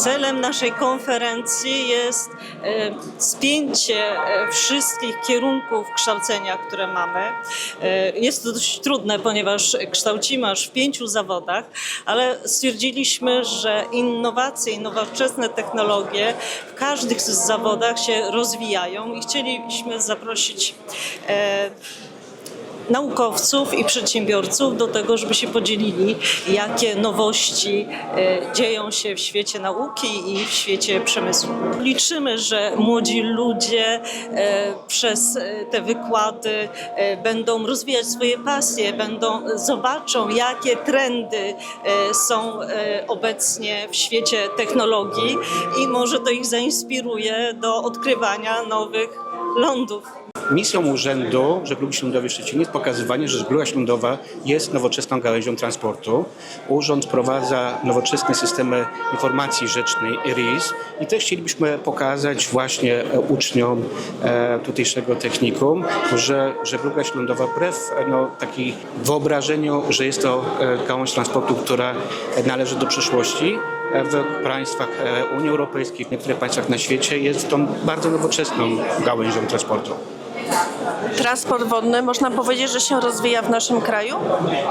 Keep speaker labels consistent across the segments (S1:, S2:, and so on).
S1: Celem naszej konferencji jest e, spięcie e, wszystkich kierunków kształcenia, które mamy. E, Jest to dość trudne, ponieważ kształcimy aż w pięciu zawodach, ale stwierdziliśmy, że innowacje i nowoczesne technologie w każdych z zawodach się rozwijają i chcieliśmy zaprosić naukowców i przedsiębiorców do tego, żeby się podzielili, jakie nowości e, dzieją się w świecie nauki i w świecie przemysłu. Liczymy, że młodzi ludzie e, przez e, te wykłady będą rozwijać swoje pasje, będą zobaczą, jakie trendy są obecnie w świecie technologii i może to ich zainspiruje do odkrywania nowych lądów.
S2: Misją Urzędu Żeglugi Śródlądowej w Szczecinie jest pokazywanie, że żegluga śródlądowa jest nowoczesną gałęzią transportu. Urząd wprowadza nowoczesne systemy informacji rzecznej RIS i też chcielibyśmy pokazać właśnie e, uczniom e, tutejszego technikum, że żegluga śródlądowa wbrew e, no, takiej wyobrażeniu, że jest to gałąź transportu, która należy do przyszłości, w państwach Unii Europejskiej, w niektórych państwach na świecie jest tą bardzo nowoczesną gałęzią transportu.
S3: Transport wodny można powiedzieć, że się rozwija w naszym kraju?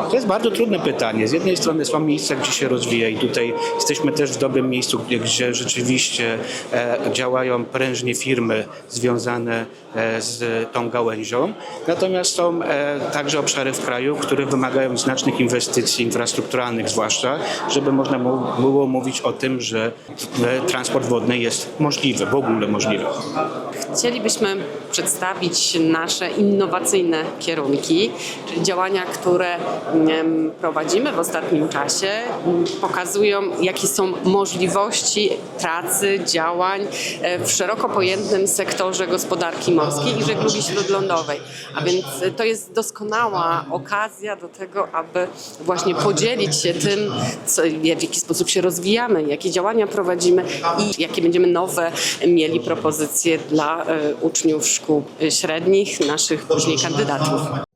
S2: To jest bardzo trudne pytanie. Z jednej strony są miejsca, gdzie się rozwija i tutaj jesteśmy też w dobrym miejscu, gdzie, rzeczywiście e, działają prężnie firmy związane e, z tą gałęzią. Natomiast są e, także obszary w kraju, które wymagają znacznych inwestycji infrastrukturalnych zwłaszcza, żeby można mu, było mówić o tym, że e, transport wodny jest możliwy, w ogóle możliwy.
S4: Chcielibyśmy przedstawić nasze innowacyjne kierunki, czyli działania, które em, prowadzimy w ostatnim czasie, pokazują, jakie są możliwości pracy, działań e, w szeroko pojętym sektorze gospodarki morskiej i żeglugi śródlądowej. A więc to jest doskonała okazja do tego, aby właśnie podzielić się tym, co, w jaki sposób się rozwijamy, jakie działania prowadzimy i jakie będziemy nowe mieli propozycje dla e, uczniów szkół e, średnich, naszych później kandydatów.